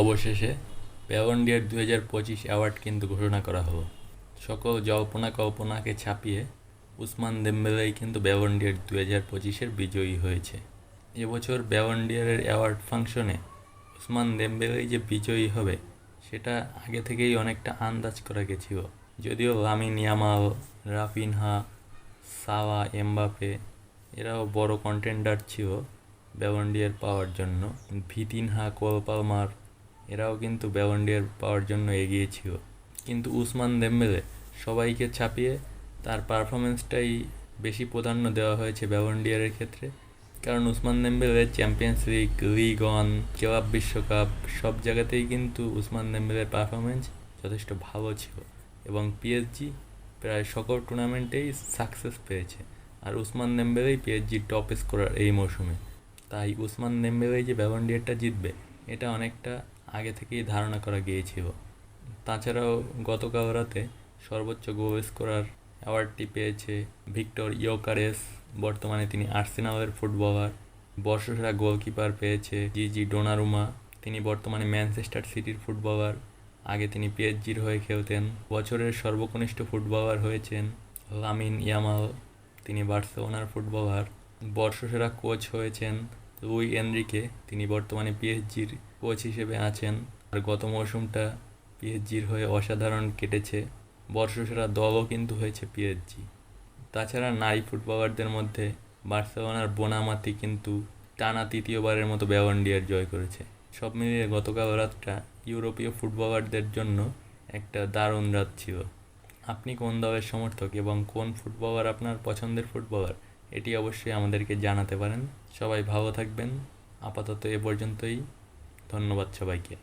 অবশেষে প্যাভন্ডিয়ার দু হাজার পঁচিশ অ্যাওয়ার্ড কিন্তু ঘোষণা করা হলো। সকল জল্পনা কল্পনাকে ছাপিয়ে উসমান দেম্বেলেই কিন্তু ব্যাভন্ডিয়ার দু হাজার পঁচিশের বিজয়ী হয়েছে। এবছর ব্যাভন্ডিয়ারের অ্যাওয়ার্ড ফাংশনে উসমান দেম্বেলেই যে বিজয়ী হবে, সেটা আগে থেকেই অনেকটা আন্দাজ করা গেছিল। যদিও লামিন ইয়ামাল রাফিনহা সাওয়া এমবাপে এরাও বড় কন্টেন্ডার ছিল ব্যাভন্ডিয়ার পাওয়ার জন্য। ভিতিনহা কোলপালমার এরাও কিন্তু ব্যাভন্ডিয়ার পাওয়ার জন্য এগিয়ে ছিল। কিন্তু উসমান দেম্বেলে সবাইকে ছাপিয়ে তার পারফরমেন্সটাই বেশি প্রাধান্য দেওয়া হয়েছে ব্যাভন্ডিয়ারের ক্ষেত্রে। কারণ Ousmane Dembele champions league league on club বিশ্বকাপ সব জায়গাতেই কিন্তু উসমান দেম্বেলের পারফরমেন্স যথেষ্ট ভালো ছিল এবং পিএসজি প্রায় সকল টুর্নামেন্টেই সাকসেস পেয়েছে। আর উসমান দেম্বেলেই পিএসজি টপ স্কোরার এই মৌসুমে। তাই উসমান দেম্বেলেই যে ব্যাভন্ডিয়ারটা জিতবে, এটা অনেকটা থেকেই ধারণা করা গিয়েছিল। তাছাড়াও গতকাল রাতে সর্বোচ্চ গোল স্কোরার অ্যাওয়ার্ডটি পেয়েছে ভিক্টর ইয়োকারেস। বর্তমানে তিনি আর্সেনালের ফুটবলার। বর্ষসেরা গোলকিপার পেয়েছে জি জি ডোনারুমা। তিনি বর্তমানে ম্যানচেস্টার সিটির ফুটবলার। আগে তিনি পিএসজির হয়ে খেলতেন। বছরের সর্বকনিষ্ঠ ফুটবলার হয়েছেন লামিন ইয়ামাল। তিনি বার্সেলোনার ফুটবলার। বর্ষসেরা কোচ হয়েছেন লুই এনরিকে তিনি বর্তমানে পিএসজির কোচ হিসেবে আছেন। আর গত মৌসুমটা পিএসজির হয়ে অসাধারণ কেটেছে। বর্ষসেরা দলও কিন্তু হয়েছে পিএসজি তাছাড়া নারী ফুটবলারদের মধ্যে বার্সেলোনার বোনামাতি কিন্তু টানা তৃতীয়বারের মতো ব্যাওয়ান্ডিয়ার জয় করেছে। সব মিলিয়ে গতকাল রাতটা ইউরোপীয় ফুটবলারদের জন্য একটা দারুণ রাত ছিল। আপনি কোন দলের সমর্থক এবং কোন ফুটবলার আপনার পছন্দের ফুটবলার? এটি অবশ্যই আমাদেরকে জানাতে পারেন। সবাই ভালো থাকবেন। আপাতত এ পর্যন্তই। ধন্যবাদ সবাইকে।